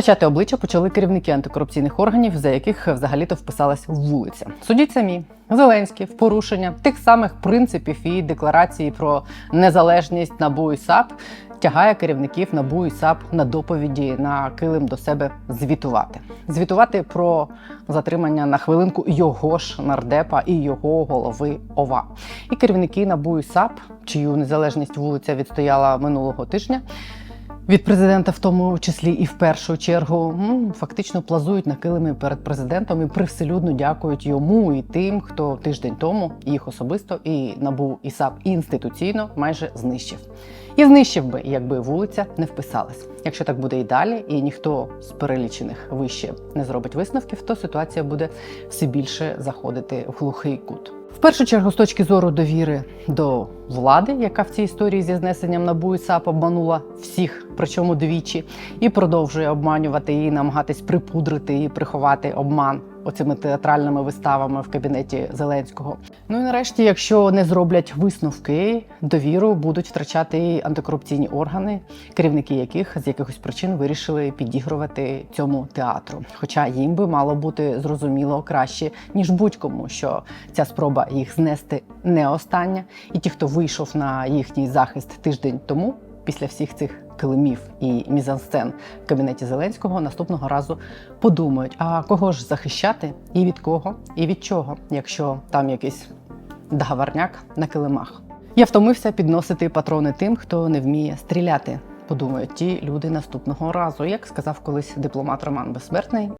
Втрачати обличчя почали керівники антикорупційних органів, за яких взагалі-то вписалась вулиця. Судіть самі. Зеленський в порушення тих самих принципів і декларації про незалежність НАБУ і САП тягає керівників НАБУ і САП на доповіді на килим до себе звітувати. Звітувати про затримання на хвилинку його ж нардепа і його голови ОВА. І керівники НАБУ і САП, чию незалежність вулиця відстояла минулого тижня. Від президента, в тому числі і в першу чергу, фактично плазують на килими перед президентом і привселюдно дякують йому і тим, хто тиждень тому їх особисто і набув і САП інституційно майже знищив. І знищив би, якби вулиця не вписалась. Якщо так буде і далі, і ніхто з перелічених вище не зробить висновків, то ситуація буде все більше заходити в глухий кут. Першу чергу, з точки зору довіри до влади, яка в цій історії зі знесенням НАБУ і САП обманула всіх, причому двічі, і продовжує обманювати її, намагатись припудрити і приховати обман оцими театральними виставами в кабінеті Зеленського. Ну і нарешті, якщо не зроблять висновки, довіру будуть втрачати і антикорупційні органи, керівники яких з якихось причин вирішили підігрувати цьому театру. Хоча їм би мало бути зрозуміло краще ніж будь-кому, що ця спроба їх знести не остання, і ті, хто вийшов на їхній захист тиждень тому, після всіх цих килимів і мізансцен в кабінеті Зеленського наступного разу подумають: а кого ж захищати, і від кого, і від чого, якщо там якийсь договорняк на килимах. Я втомився підносити патрони тим, хто не вміє стріляти. Подумають ті люди наступного разу, як сказав колись дипломат Роман Безсмертний.